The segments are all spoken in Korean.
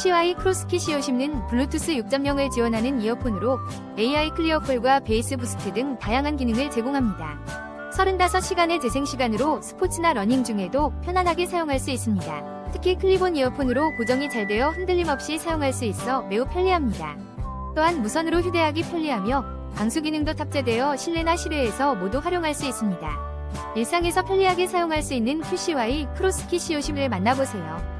QCY 크로스키시오 10는 블루투스 6.0을 지원하는 이어폰으로 AI 클리어콜과 베이스 부스트 등 다양한 기능을 제공합니다. 35시간의 재생시간으로 스포츠나 러닝 중에도 편안하게 사용할 수 있습니다. 특히 클리본 이어폰으로 고정이 잘 되어 흔들림 없이 사용할 수 있어 매우 편리합니다. 또한 무선으로 휴대하기 편리하며 방수 기능도 탑재되어 실내나 실외에서 모두 활용할 수 있습니다. 일상에서 편리하게 사용할 수 있는 QCY 크로스키시오 10을 만나보세요.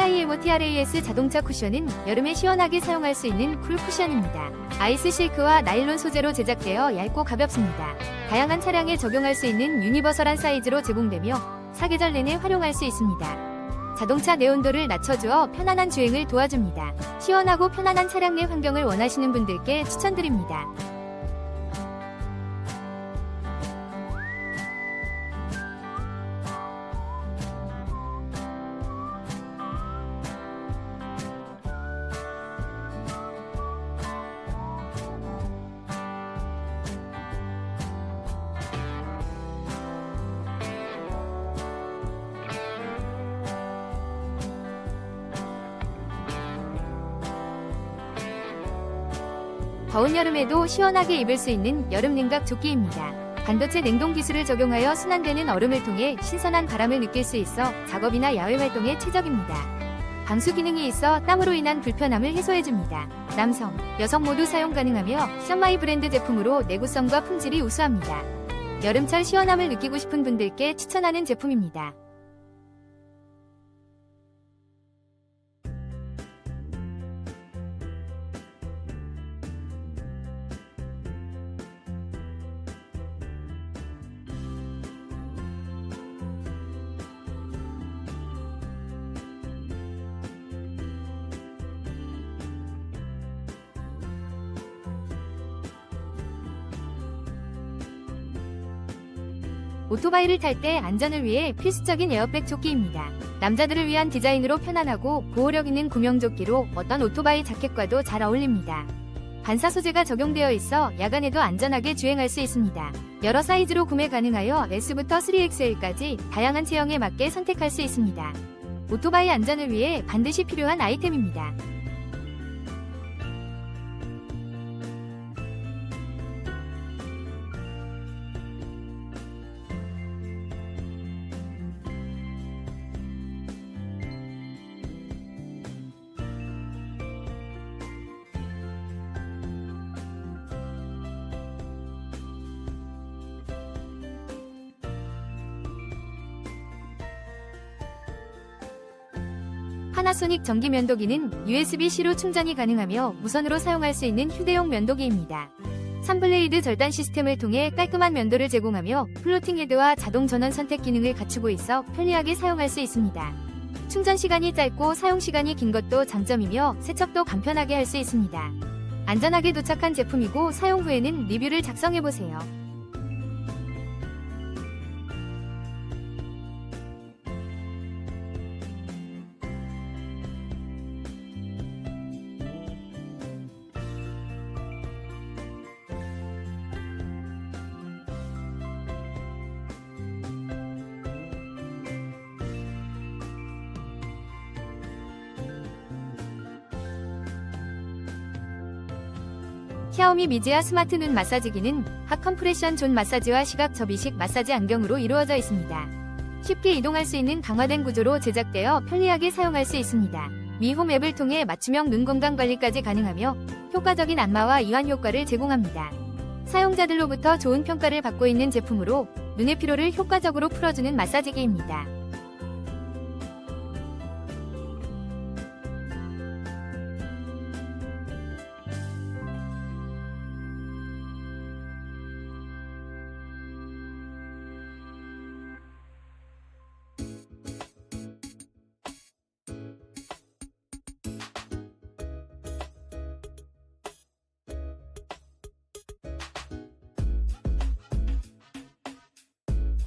TIMO TRAS 자동차 쿠션은 여름에 시원하게 사용할 수 있는 쿨 쿠션입니다. 아이스 실크와 나일론 소재로 제작되어 얇고 가볍습니다. 다양한 차량에 적용할 수 있는 유니버설한 사이즈로 제공되며 사계절 내내 활용할 수 있습니다. 자동차 내온도를 낮춰주어 편안한 주행을 도와줍니다. 시원하고 편안한 차량 내 환경을 원하시는 분들께 추천드립니다. 더운 여름에도 시원하게 입을 수 있는 여름 냉각 조끼입니다. 반도체 냉동 기술을 적용하여 순환되는 얼음을 통해 신선한 바람을 느낄 수 있어 작업이나 야외 활동에 최적입니다. 방수 기능이 있어 땀으로 인한 불편함을 해소해줍니다. 남성, 여성 모두 사용 가능하며 션마이 브랜드 제품으로 내구성과 품질이 우수합니다. 여름철 시원함을 느끼고 싶은 분들께 추천하는 제품입니다. 오토바이를 탈 때 안전을 위해 필수적인 에어백 조끼입니다. 남자들을 위한 디자인으로 편안하고 보호력 있는 구명조끼로 어떤 오토바이 자켓과도 잘 어울립니다. 반사 소재가 적용되어 있어 야간에도 안전하게 주행할 수 있습니다. 여러 사이즈로 구매 가능하여 S부터 3XL까지 다양한 체형에 맞게 선택할 수 있습니다. 오토바이 안전을 위해 반드시 필요한 아이템입니다. 파나소닉 전기 면도기는 USB-C로 충전이 가능하며 무선으로 사용할 수 있는 휴대용 면도기입니다. 3블레이드 절단 시스템을 통해 깔끔한 면도를 제공하며 플로팅 헤드와 자동 전원 선택 기능을 갖추고 있어 편리하게 사용할 수 있습니다. 충전 시간이 짧고 사용 시간이 긴 것도 장점이며 세척도 간편하게 할 수 있습니다. 안전하게 도착한 제품이고 사용 후에는 리뷰를 작성해보세요. 샤오미 미지아 스마트 눈 마사지기는 핫 컴프레션 존 마사지와 시각 접이식 마사지 안경으로 이루어져 있습니다. 쉽게 이동할 수 있는 강화된 구조로 제작되어 편리하게 사용할 수 있습니다. 미홈 앱을 통해 맞춤형 눈 건강 관리까지 가능하며 효과적인 안마와 이완 효과를 제공합니다. 사용자들로부터 좋은 평가를 받고 있는 제품으로 눈의 피로를 효과적으로 풀어주는 마사지기입니다.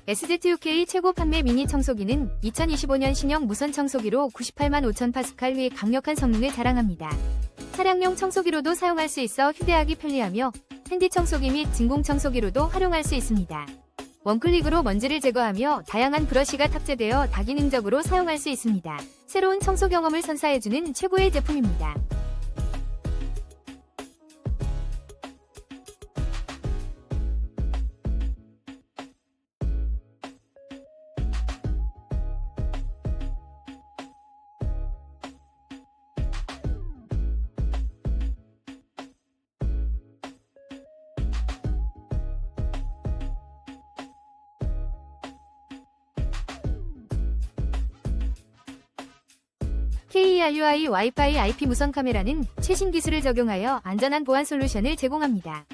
SZUK 최고 판매 미니 청소기는 2025년 신형 무선 청소기로 98만 5천 파스칼 의 강력한 성능을 자랑합니다. 차량용 청소기로도 사용할 수 있어 휴대하기 편리하며 핸디 청소기 및 진공 청소기로도 활용할 수 있습니다. 원클릭으로 먼지를 제거하며 다양한 브러쉬가 탑재되어 다기능적으로 사용할 수 있습니다. 새로운 청소 경험을 선사해주는 최고의 제품입니다. KERUI 와이파이 IP 무선 카메라는 최신 기술을 적용하여 안전한 보안 솔루션을 제공합니다.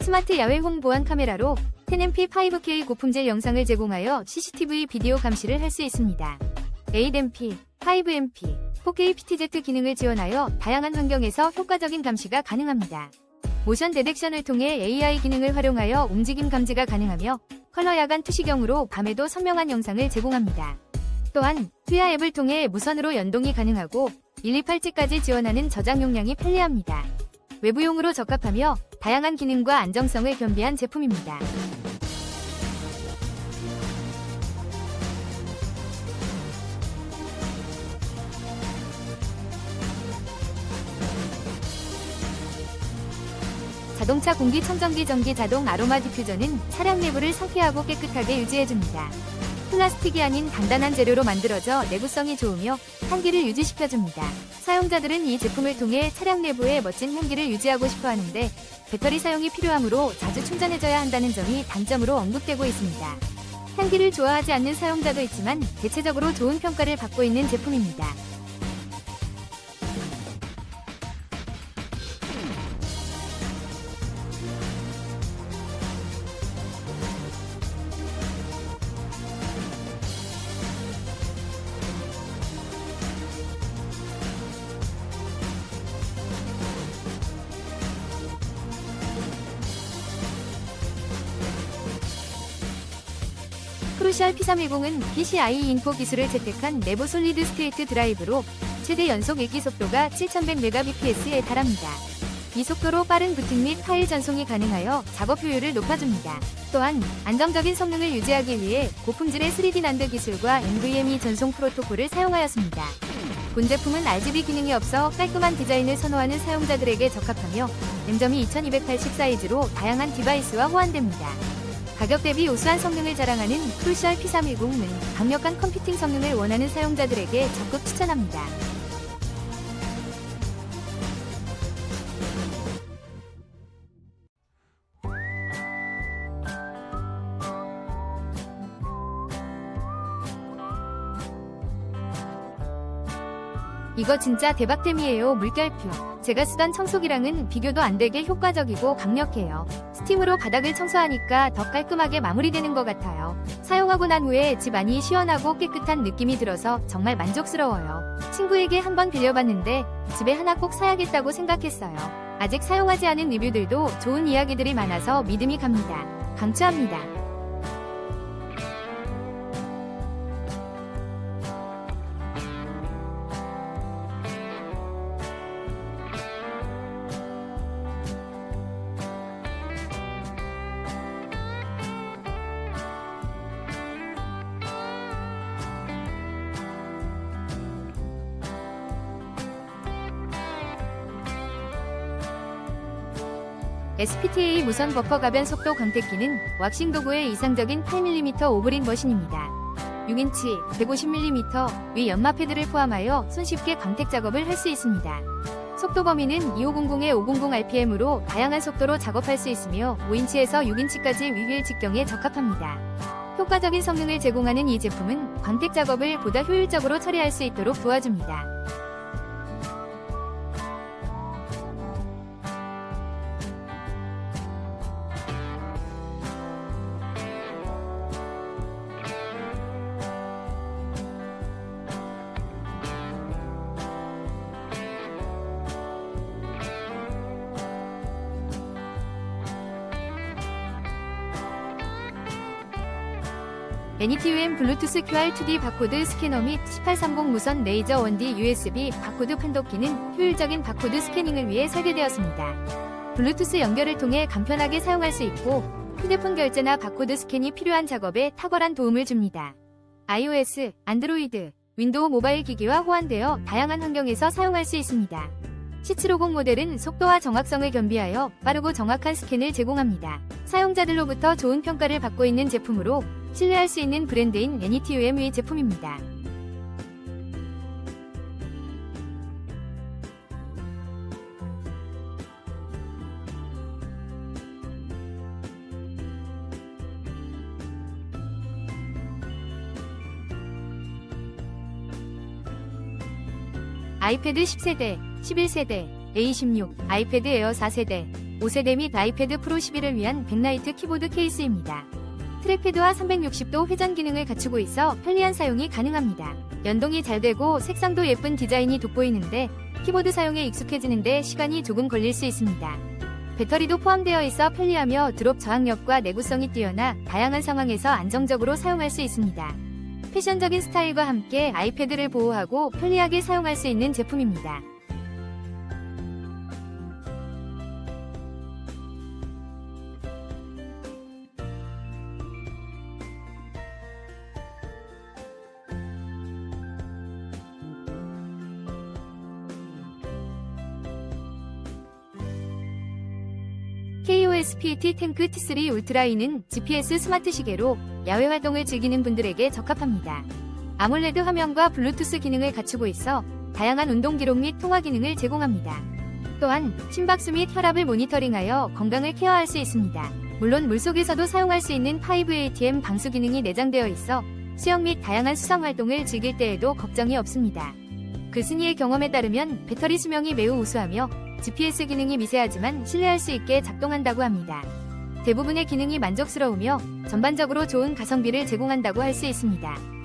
스마트 야외홍 보안 카메라로 10MP5K 고품질 영상을 제공하여 CCTV 비디오 감시를 할 수 있습니다. 8MP, 5MP, 4K PTZ 기능을 지원하여 다양한 환경에서 효과적인 감시가 가능합니다. 모션 데덱션을 통해 AI 기능을 활용하여 움직임 감지가 가능하며 컬러 야간 투시경으로 밤에도 선명한 영상을 제공합니다. 또한 투야 앱을 통해 무선으로 연동이 가능하고 128G까지 지원하는 저장 용량이 편리합니다. 외부용으로 적합하며 다양한 기능과 안정성을 겸비한 제품입니다. 자동차 공기청정기 전기 자동 아로마 디퓨저는 차량 내부를 상쾌하고 깨끗하게 유지해줍니다. 플라스틱이 아닌 단단한 재료로 만들어져 내구성이 좋으며 향기를 유지시켜줍니다. 사용자들은 이 제품을 통해 차량 내부에 멋진 향기를 유지하고 싶어 하는데 배터리 사용이 필요하므로 자주 충전해줘야 한다는 점이 단점으로 언급되고 있습니다. 향기를 좋아하지 않는 사용자도 있지만 대체적으로 좋은 평가를 받고 있는 제품입니다. 크루셜 P310은 PCI 인포 기술을 채택한 내부 솔리드 스테이트 드라이브로 최대 연속 읽기 속도가 7100mbps에 달합니다. 이 속도로 빠른 부팅 및 파일 전송이 가능하여 작업 효율을 높아줍니다. 또한 안정적인 성능을 유지하기 위해 고품질의 3D 난드 기술과 NVMe 전송 프로토콜을 사용하였습니다. 본 제품은 RGB 기능이 없어 깔끔한 디자인을 선호하는 사용자들에게 적합하며 램점이 2280 사이즈로 다양한 디바이스와 호환됩니다. 가격 대비 우수한 성능을 자랑하는 크루셜 P310은 강력한 컴퓨팅 성능을 원하는 사용자들에게 적극 추천합니다. 이거 진짜 대박템이에요 물결표. 제가 쓰던 청소기랑은 비교도 안 되게 효과적이고 강력해요. 스팀으로 바닥을 청소하니까 더 깔끔하게 마무리되는 것 같아요. 사용하고 난 후에 집 안이 시원하고 깨끗한 느낌이 들어서 정말 만족스러워요. 친구에게 한번 빌려봤는데 집에 하나 꼭 사야겠다고 생각했어요. 아직 사용하지 않은 리뷰들도 좋은 이야기들이 많아서 믿음이 갑니다. 강추합니다 SPTA 무선 버퍼 가변 속도 광택기는 왁싱 도구의 이상적인 8mm 오브린 머신입니다. 6인치, 150mm 위 연마 패드를 포함하여 손쉽게 광택 작업을 할 수 있습니다. 속도 범위는 2500에 500rpm으로 다양한 속도로 작업할 수 있으며 5인치에서 6인치까지 위휠 직경에 적합합니다. 효과적인 성능을 제공하는 이 제품은 광택 작업을 보다 효율적으로 처리할 수 있도록 도와줍니다. NETUM 블루투스 QR2D 바코드 스캐너 및 1830 무선 레이저 1D USB 바코드 판독기는 효율적인 바코드 스캐닝을 위해 설계되었습니다. 블루투스 연결을 통해 간편하게 사용할 수 있고 휴대폰 결제나 바코드 스캔이 필요한 작업에 탁월한 도움을 줍니다. iOS, 안드로이드, 윈도우 모바일 기기와 호환되어 다양한 환경에서 사용할 수 있습니다. C750 모델은 속도와 정확성을 겸비하여 빠르고 정확한 스캔을 제공합니다. 사용자들로부터 좋은 평가를 받고 있는 제품으로 신뢰할 수 있는 브랜드인 NETUM의 제품입니다. 아이패드 10세대, 11세대, A16, 아이패드 에어 4세대, 5세대 및 아이패드 프로 11을 위한 백라이트 키보드 케이스입니다. 트랙패드와 360도 회전 기능을 갖추고 있어 편리한 사용이 가능합니다. 연동이 잘 되고 색상도 예쁜 디자인이 돋보이는데 키보드 사용에 익숙해지는데 시간이 조금 걸릴 수 있습니다. 배터리도 포함되어 있어 편리하며 드롭 저항력과 내구성이 뛰어나 다양한 상황에서 안정적으로 사용할 수 있습니다. 패션적인 스타일과 함께 아이패드를 보호하고 편리하게 사용할 수 있는 제품입니다. KOSPT 탱크 T3 울트라이는 GPS 스마트 시계로 야외 활동을 즐기는 분들에게 적합합니다. 아몰레드 화면과 블루투스 기능을 갖추고 있어 다양한 운동 기록 및 통화 기능을 제공합니다. 또한 심박수 및 혈압을 모니터링하여 건강을 케어할 수 있습니다. 물론 물속에서도 사용할 수 있는 5ATM 방수 기능이 내장되어 있어 수영 및 다양한 수상 활동을 즐길 때에도 걱정이 없습니다. 글쓴이의 경험에 따르면 배터리 수명이 매우 우수하며 GPS 기능이 미세하지만 신뢰할 수 있게 작동한다고 합니다. 대부분의 기능이 만족스러우며 전반적으로 좋은 가성비를 제공한다고 할 수 있습니다.